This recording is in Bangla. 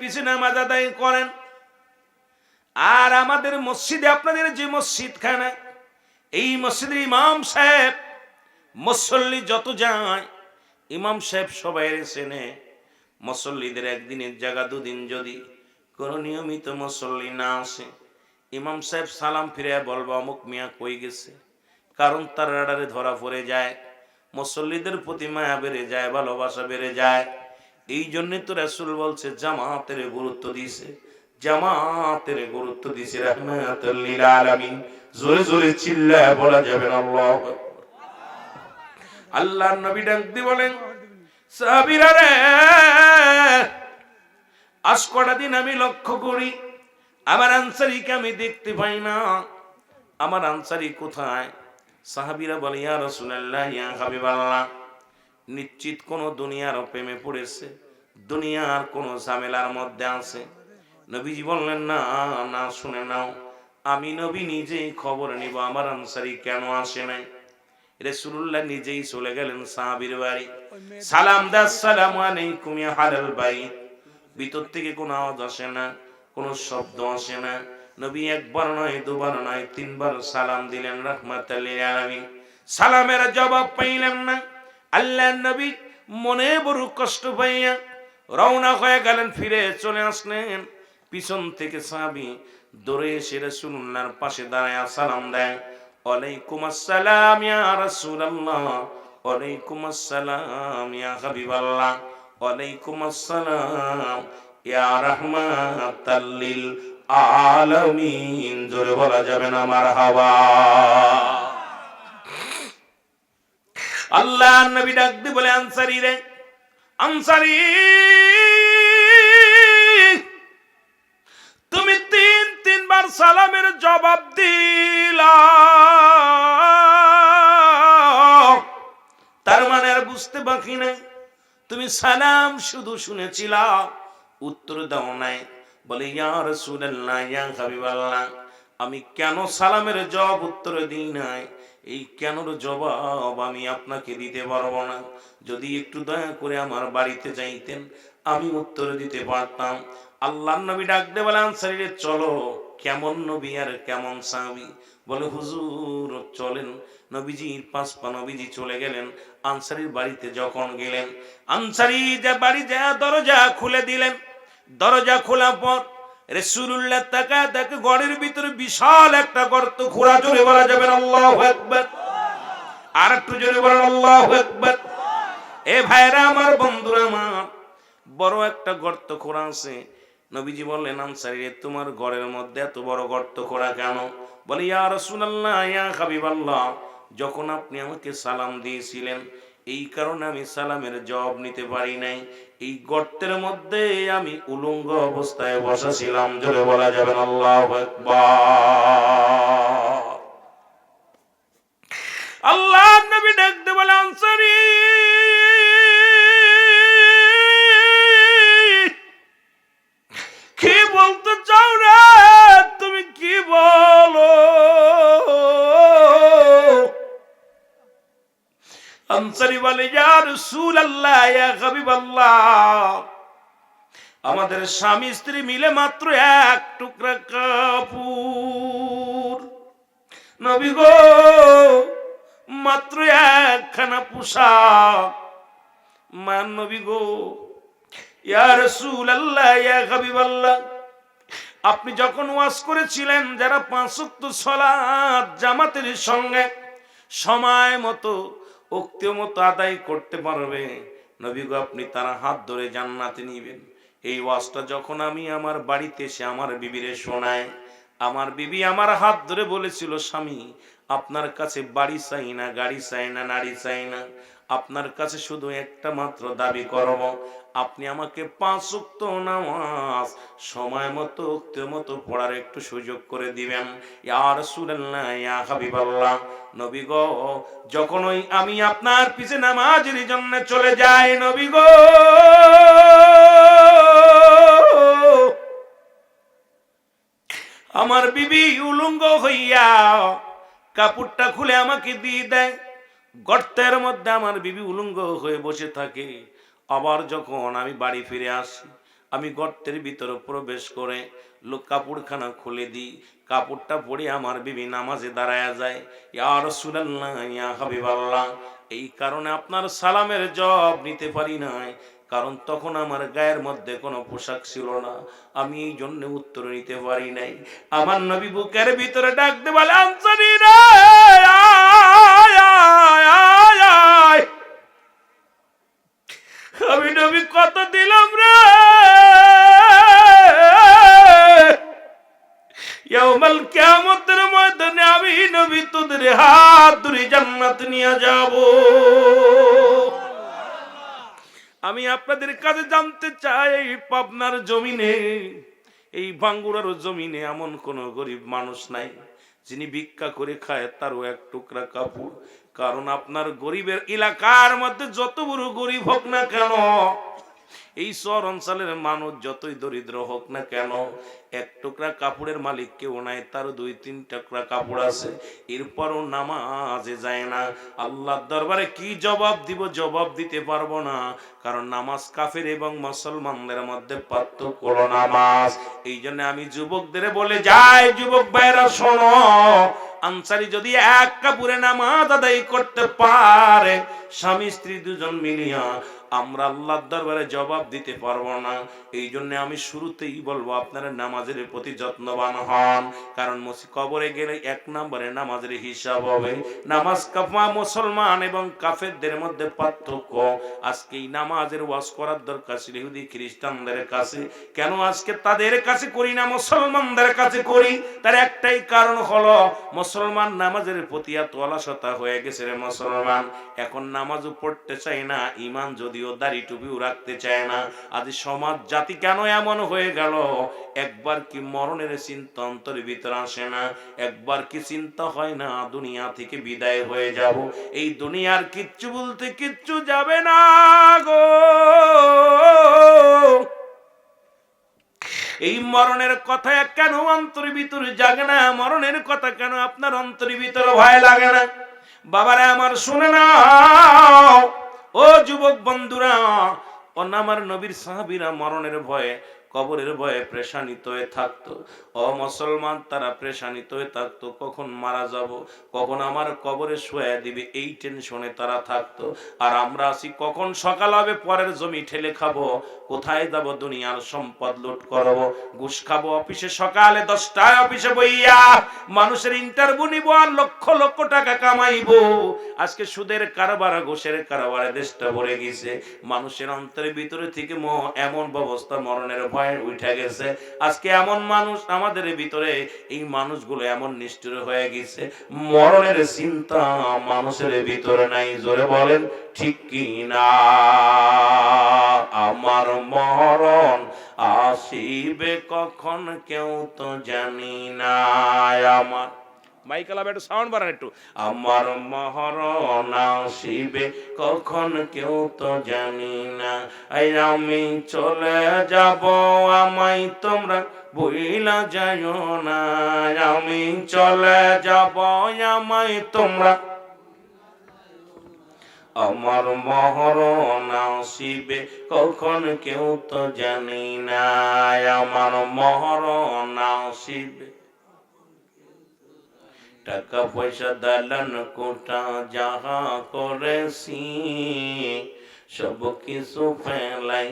পিছনে নামাজ আদায় করেন। আর আমাদের মসজিদে, আপনাদের যে মসজিদ মসজিদখানা, এই মসজিদের ইমাম সাহেব মুসল্লি যত যায়, ইমাম সাহেব সবাই চেনে, মুসল্লিদের একদিনের জায়গা, দুদিন যদি কোনো নিয়মিত মুসল্লি না আসে, ইমাম সাহেব সালাম ফিরে বলব, অমুক মিয়া কই গেছে? কারণ তার রাডারে ধরা পড়ে যায়, মুসল্লিদের প্রতি মায়া বেড়ে যায়, ভালোবাসা বেড়ে যায়। এই জন্যে তো রাসূল বলছে, জামাতের গুরুত্ব দিছে জামাতের গুরুত্ব দিছে রাহমাতুল লিল আলামিন। জোরে জোরে চিল্লায় বলা যাবে আল্লাহু আল্লাহর নবী ডাক দিয়ে বলেন, সাহাবীরা রে, আজ কটা দিন আমি লক্ষ্য করি, আমার আনসারিকে আমি দেখতে পাই না। আমার আনসারি কোথায়? সাহাবীরা বলে, ইয়া রাসূলুল্লাহ, ইয়া হাবিবাল্লাহ। নিশ্চিত কোন দুনিয়ার প্রেমে পড়েছে, দুনিয়ার কোন ঝামেলার মধ্যে আছে। নবীজি বললেন, না না, শুনে নাও। আমি নবী নিজেই খবর নিব, আমার আনসারি কেন আসে নাই? রসুল্লাহ নিজেই চলে গেলেন সাহাবির বাড়ি। সালাম দাস সালাম আলাইকুম হালাল বাইত। ভিতর থেকে কোনো আওয়াজ আসে না, কোনো শব্দ আসে না। নবী একবার নয়, দুবার নয়, তিনবার সালাম দিলেন রহমাতাল্লিল আলামিন। সালামের জবাব পাইলেন না। আল্লাহ নবী মনে বড় কষ্ট পাইয়া রওনা হয়ে গেলেন, ফিরে চলে আসলেন। পিছন থেকে সাহাবি দৌড়ে এসে রাসূলুল্লাহর পাশে দাঁড়ায়, সালাম দেয়। ওয়ালাইকুম আসসালাম ইয়া রাসূলুল্লাহ। ওয়ালাইকুম আসসালাম ইয়া হাবিবাল্লাহ। ওয়ালাইকুম আসসালাম ইয়া রাহমাতাল লিল আলামিন। জোরে বলা যাবে না, মারহাবা। আল্লাহ নবী ডাক দিয়ে বলে, আনসারি রে, আনসারি, তুমি তিন, তিনবার সালামের জবাব দিলা। তার মানে আর বুঝতে বাকি নাই। তুমি সালাম শুধু শুনেছিলা, উত্তর দাও নাই। বলে, ইয়া রাসূলুল্লাহ, ইয়া হাবিবাল্লাহ, আমি কেন সালামের জবাব উত্তর দিই নাই? এই কেনর জবাব আমি আপনাকে দিতে পারব না। যদি একটু দয়া করে আমার বাড়িতে যাইতেন, আমি উত্তর দিতে পারতাম। আল্লাহ নবী ডাক দে বলে আনসারিরে চলো। কেমন নবী আর কেমন সাহাবি বলে, হুজুর, চলেন। নবীজির পাঁচ পা নবীজি চলে গেলেন। আনসারির বাড়িতে যখন গেলেন, আনসারি যে বাড়ি যা দরজা খুলে দিলেন। দরজা খোলা পর রেসুল্লাহ তাকা তাকে গড়ের ভিতরে বিশাল একটা গর্ত খোঁড়া জোরে বলা যাবে আল্লাহু আকবার। আর একটু জোরে বলেন, আল্লাহু আকবার। এ ভাইরা আমার, বন্ধুরা আমার, বড় একটা গর্ত খোঁড়া আছে। নবীজি বললেন, আনসারি তোমার ঘরের মধ্যে এত বড় গর্ত খোঁড়া কেন? বলে, ইয়া রাসূলুল্লাহ, ইয়া হাবিবাল্লাহ, যখন আপনি আমাকে সালাম দিয়েছিলেন, এই কারণে আমি সালামের জবাব নিতে পারি নাই। এই গর্তের মধ্যে আমি উলঙ্গ অবস্থায় বসা ছিলাম জোরে বলা যাবেন আল্লাহ আল্লাহু নবী ডাকতে বলে, আনসারি আনসারি বলে, ইয়া রাসূলুল্লাহ, ইয়া হাবিবাল্লাহ। আমাদের স্বামী স্ত্রী মিলে মাত্র এক টুকরা কাপড়। নবী গো, মাত্র একখানা পোশাক। মান নবী গো, ইয়া রাসূলুল্লাহ, ইয়া হাবিবাল্লাহ। আপনি যখন ওয়াজ করেছিলেন, যারা পাঁচ সালাত জামাতের সঙ্গে, সময় মতো উক্তি মতো আদায় করতে পারবে। নবী গো আপনি তার হাত ধরে জান্নাতে নিবেন। এই ওয়াজটা যখন আমি আমার বাড়িতে এসে আমার বিবিরে শোনায় আমার বিবি আমার হাত ধরে বলেছিল, স্বামী, আপনার কাছে বাড়ি চাই না, গাড়ি চাই না, নারী চাই না। আপনার কাছে শুধু একটা মাত্র দাবি করব আপনি আমাকে পাঁচ উক্ত নামাজ সময় মতো, উক্ত মতো পড়ার একটু সুযোগ করে দিবেন। ইয়া রাসূলুল্লাহ, ইয়া হাবিবাল্লাহ, নবী গো, যখন ওই আমি আপনার পিছে নামাজের জন্য চলে যাই, নবী গো। আমার বিবি উলঙ্গ হইয়া কাপড়টা খুলে আমাকে দিয়ে দেয়। গর্তের মধ্যে আমার বিবি উলঙ্গ হয়ে বসে থাকে। আবার যখন আমি বাড়ি ফিরে আসি, আমি গর্তের ভিতরে প্রবেশ করে লোক কাপড়খানা খুলে দিই। কাপড়টা পরে আমার বিবি নামাজে দাঁড়ায় যায়। ইয়া রাসূলুল্লাহ, ইয়া হাবিবাল্লাহ, এই কারণে আপনার সালামের জব নিতে পারি নাই। কারণ তখন আমার গায়ের মধ্যে কোনো পোশাক ছিল না। আমি এই জন্য উত্তর নিতে পারি নাই। আমার নবী বুকের ভিতরে ডাকতে বলে, আনসারি কত দিলাম রে? ইয়াউমাল কিয়ামতের ময়দানে আমি নবী তোদের হাত ধরে জান্নাত নিয়ে যাব। আমি আপনাদের কাছে জানতে চাই, এই পাবনার জমিনে, এই বাঙ্গুরার জমিনে এমন কোন গরিব মানুষ নাই, যিনি ভিক্ষা করে খায় তারও এক টুকরা কাপড়। কারণ আপনার গরিবের এলাকার মধ্যে যত বড় গরিব হোক না কেন এই শহর অঞ্চলের মানুষ যতই দরিদ্র হোক না কেন, এক টুকরা কাপড়ের মালিক কেউ নাই, তার দুই, তিন টুকরা কাপড় আছে। এরপরও নামাজে যায় না। আল্লাহর দরবারে কি জবাব দিব, জবাব দিতে পারব না। কারণ নামাজ কাফের এবং মুসলমানদের মধ্যে পার্থক্য নামাজ। এই জন্য আমি যুবকদের বলে যাই, যুবক ভাইরা, শোনো। আনসারি যদি এক কাপুরে নামাজ আদায় করতে পারে, স্বামী, স্ত্রী দুজন মিলিয়া আমরা আল্লাহর দরবারে জবাব দিতে পারব না। এই জন্য আমি শুরুতেই বলব, আপনারা নামাজের প্রতি যত্নবান হন। কারণ কবরে গেলে এক নম্বরে নামাজের হিসাব হবে। নামাজ কাফা মুসলমান এবং কাফেরদের মধ্যে পার্থক্য। আজকে এই নামাজের ওয়াজ করার দরকার ছিল ইহুদি খ্রিস্টানদের কাছে। কেন আজকে তাদের কাছে করি না, মুসলমানদের কাছে করি? তার একটাই কারণ হলো, মুসলমান নামাজের প্রতি এত অলসতা হয়ে গেছে রে মুসলমান। এখন নামাজও পড়তে চায় না ইমান যদিও দাড়ি টুপিও রাখতে চায় না। আজ সমাজ, জাতি কেন এমন হয়ে গেল? একবার কি মরণের চিন্তা অন্তরের ভিতরে আসে না? একবার কি চিন্তা হয় না দুনিয়া থেকে বিদায় হয়ে যাব? এই দুনিয়ার কিচ্ছু বলতে কিচ্ছু যাবে না গো। এই মরণের কথা কেন অন্তরের ভিতরে জাগে না? মরণের কথা কেন আপনার অন্তরের ভিতরে ভয় লাগে না? বাবারা আমার শুনে না ও যুবক বন্ধুরা অন্য আমার নবীর সাহাবিরা মরণের ভয়ে কবরের ভয়ে প্রেশানিত হয়ে থাকতো। ও মুসলমান, তারা প্রেশানিত হয়ে থাকতো। কখন মারা যাব? কখন আমার কবরে শোয়া দিবে? এই টেনশনে তারা থাকতো। আর আমরা আছি, কখন সকাল হবে? পরের জমি ঠেলে খাব। কোথায় যাব? দুনিয়ার সম্পদ লুট করব। ঘুষ খাব অফিসে সকালে দশটায় অফিসে বইয়া। মানুষের ইন্টারভিউ নিব আর লক্ষ লক্ষ টাকা কামাইবো। আজকে সুদের কারবার, ঘুষের কারবারে দেশটা ভরে গেছে। মানুষের অন্তরের ভিতরে থেকে এমন ব্যবস্থা মরণের ভয় উঠে গেছে। আজকে এমন মানুষ আমাদের ভিতরে, এই মানুষগুলো এমন নিষ্ঠুর হয়ে গেছে। মরণের চিন্তা মানুষের ভিতরে নাই, জোরে বলেন, ঠিক কিনা? আমার মরণ আসিবে কখন কেউ তো জানি না, আমার মাইকেল আবার একটু সাউন্ড বাড়ান একটু। আমার মহরণ আসিবে, কখন কেউ তো জানি না। আমি চলে যাব, আমায় তোমরা বইলা যাইও না। আমি চলে যাব, আমায় তোমরা আমার মহরণ আসিবে, কখন কেউ তো জানি না। আমার মহরণ আসিবে। টাকা পয়সা দালান কোটা যাহা করেছি সব কিছু ফেলাই